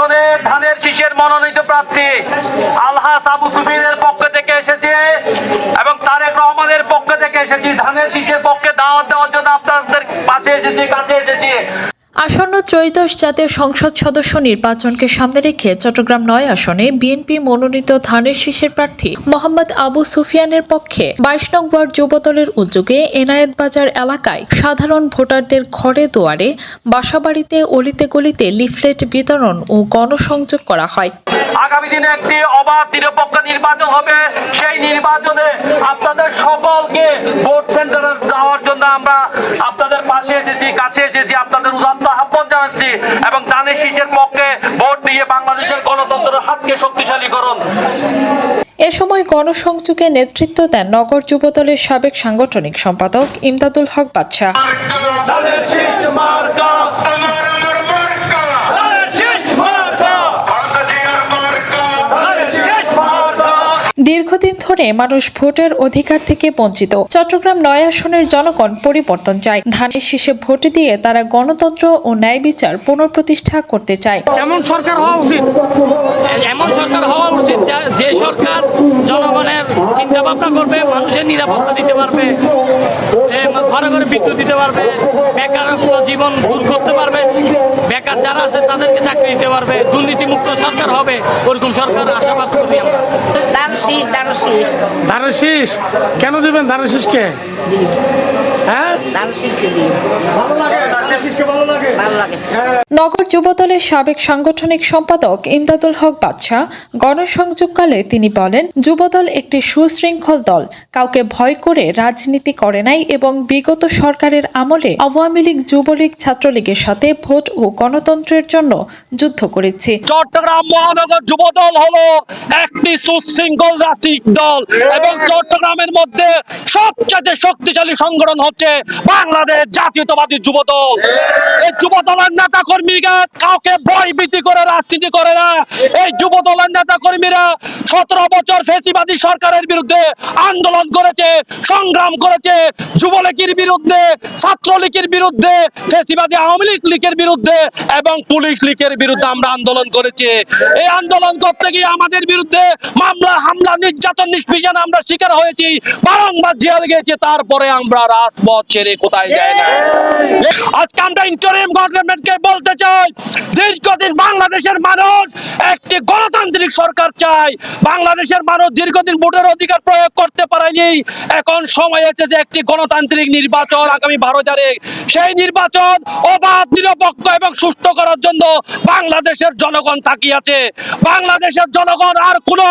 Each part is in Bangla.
আসনে ধানের শীষের মনোনীত প্রার্থী আলহাস আবু সুফিনের পক্ষ থেকে এসেছে এবং তারেক রহমানের পক্ষ থেকে এসেছি। ধানের শীষের পক্ষে দাওয়াত দেওয়ার জন্য আপনাদের পাশে এসেছি, কাছে এসেছি। আসন্ন ত্রয়োদশ জাতীয় সংসদ সদস্য নির্বাচনকে সামনে রেখে চট্টগ্রাম নয় আসনে বিএনপি মনোনীত ধানের শীষের প্রার্থী মোহাম্মদ আবু সুফিয়ানের পক্ষে বাইশ নং ওয়ার্ড যুবদলের উদ্যোগে এনায়েত বাজার এলাকায় সাধারণ ভোটারদের ঘরে দুয়ারে, বাসাবাড়িতে অলিতে গলিতে লিফলেট বিতরণ ও গণসংযোগ করা হয়। আগামী দিনে একটি অবাধ, নিরপেক্ষ নির্বাচন হবে। সেই নির্বাচনে আপনাদের সকলকে ভোট সেন্টারে যাওয়ার জন্য আমরা আপনাদের পাশে এসেছি কাছে এসেছি আপনাদের উদাত্ত আহ্বান জানাচ্ছি এবং দানের শীষের পক্ষে ভোট দিয়ে বাংলাদেশের গণতন্ত্রের হাতকে শক্তিশালী করুন। এ সময় গণসংযোগে নেতৃত্ব দেন নগর যুবদলের সাবেক সাংগঠনিক সম্পাদক ইমদাদুল হক বাদশাহ। দীর্ঘদিন ধরে মানুষ ভোটের অধিকার থেকে বঞ্চিত। চট্টগ্রাম নয় আসনের জনগণ পরিবর্তন চায়। ধানের শীষে ভোট দিয়ে তারা গণতন্ত্র ও ন্যায় বিচার পুনঃপ্রতিষ্ঠা করতে চায়। এমন সরকার হওয়া উচিত। এমন সরকার হওয়া উচিত যে সরকার জনগণের চিন্তা ভাবনা করবে, মানুষের নিরাপত্তা দিতে পারবে ঘরে ঘরে বিদ্যুৎ দিতে পারবে বেকারত্ব জীবন দূর করতে পারবে, বেকার যারা আছে তাদেরকে চাকরি দিতে পারবে, দুর্নীতিমুক্ত সরকার হবে, ওরকম সরকার আশাবাদ করি আমরা। শীষ কেন দিবেন ধানের হ্যাঁ? লাগে নগর যুবদলের সাবেক সাংগঠনিক সম্পাদক ইমদাদুল হক বাদশাহ গণসংযোগকালে তিনি বলেন যুবদল একটি সুশৃঙ্খল দল। কাউকে ভয় করে রাজনীতি করে নাই এবং বিগত সরকারের আমলে আওয়ামী লীগ যুবলীগ ছাত্রলীগের সাথে ভোট ও গণতন্ত্রের জন্য যুদ্ধ করেছে। চট্টগ্রাম মহানগর যুব দল হলো একটি সুশৃঙ্খল রাজনৈতিক দল এবং চট্টগ্রামের মধ্যে সবচেয়ে শক্তিশালী সংগঠন হচ্ছে বাংলাদেশ জাতীয়তাবাদী যুব দল এই যুব দলের নেতা কর্মীরা কাউকে ভয়ভীতি করে, রাজনীতি করে না। এই যুব দলের নেতা কর্মীরা সতেরো বছর ফেসিবাদী সরকারের বিরুদ্ধে আন্দোলন করেছে, সংগ্রাম করেছে, যুবলীগের বিরুদ্ধে, ছাত্রলীগের বিরুদ্ধে, ফেসিবাদী আওয়ামী লীগ লীগের বিরুদ্ধে এবং পুলিশ লীগের বিরুদ্ধে আমরা আন্দোলন করেছি। এই আন্দোলন করতে গিয়ে আমাদের বিরুদ্ধে মামলা, হামলা, নির্যাতন নিষ্পীজন আমরা শিকার হয়েছি, বারংবার জেল গেছে তারপরে আমরা রাজপথ ছেড়ে কোথায় যাই না? আজকে আমরা ইন্টারিম গভর্নমেন্টকে বলতে চাই, দীর্ঘদিন বাংলাদেশের মানুষ একটি গণতান্ত্রিক সরকার চাই বাংলাদেশের মানুষ দীর্ঘদিন ভোটের অধিকার প্রয়োগ করতে পারেনি। এখন সময় এসেছে একটি গণতান্ত্রিক নির্বাচন আগামী বারো তারিখ। সেই নির্বাচন অবাধ, নিরপেক্ষ এবং সুষ্ঠু করার জন্য বাংলাদেশের জনগণ তাকিয়ে বাংলাদেশের জনগণ আর কোনো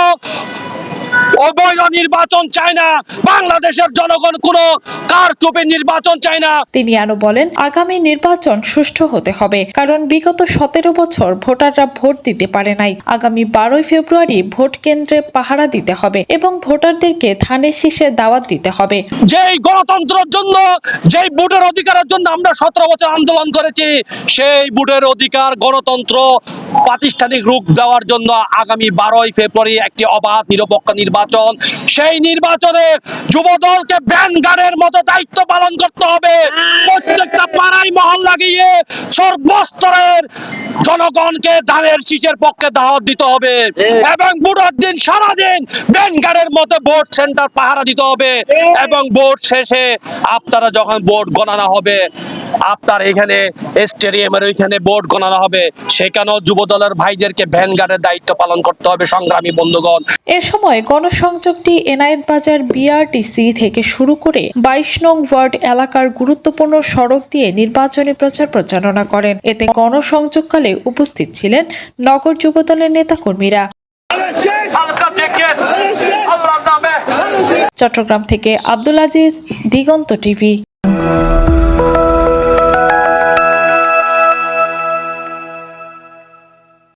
অবৈধ নির্বাচন চায় না। বাংলাদেশের জনগণ কোনো কার চুপে নির্বাচন চায় না। তিনি আরও বলেন আগামী নির্বাচন সুষ্ঠু হতে হবে কারণ বিগত সতেরো বছর ভোটাররা ভোট দিতে পারে নাই। আগামী বারোই ফেব্রুয়ারি ভোট কেন্দ্রে পাহারা দিতে হবে এবং ভোটারদেরকে ধানের শীষে দাওয়াত দিতে হবে। যেই গণতন্ত্রের জন্য যেই ভোটের অধিকারের জন্য আমরা সতেরো বছর আন্দোলন করেছি সেই ভোটের অধিকার গণতন্ত্র প্রাতিষ্ঠানিক রূপ দেওয়ার জন্য আগামী বারোই ফেব্রুয়ারি একটি অবাধ নিরপেক্ষ নির্বাচন। সেই নির্বাচনে যুবদলকে ব্যান গানের মতো দায়িত্ব পালন করতে হবে। প্রত্যেকটা পাড়ায় মহল্লা গিয়ে সর্বস্তরের জনগণকে ধানের শীষের পক্ষে দাওয়াত দিতে হবে। এবং ভোটের দিন সারাদিন ব্যাংকারের মতো ভোট সেন্টার পাহারা দিতে হবে। এবং ভোট শেষে আপনারা যখন ভোট গণনা হবে আপনার এখানে স্টেডিয়ামের ওইখানে ভোট গণনা হবে। সেখানেও যুব দলের ভাইদেরকে ভ্যানগার্ডের দায়িত্ব পালন করতে হবে, সংগ্রামী বন্ধুগণ। এ সময় গণসংযোগটি এনায়েত বাজার বিআরটিসি থেকে শুরু করে বাইশ নং ওয়ার্ড এলাকার গুরুত্বপূর্ণ সড়ক দিয়ে নির্বাচনী প্রচার প্রচারণা করেন। এতে গণসংযোগকালে উপস্থিত ছিলেন নগর যুবদলের নেতাকর্মীরা। চট্টগ্রাম থেকে আব্দুল আজিজ, দিগন্ত টিভি।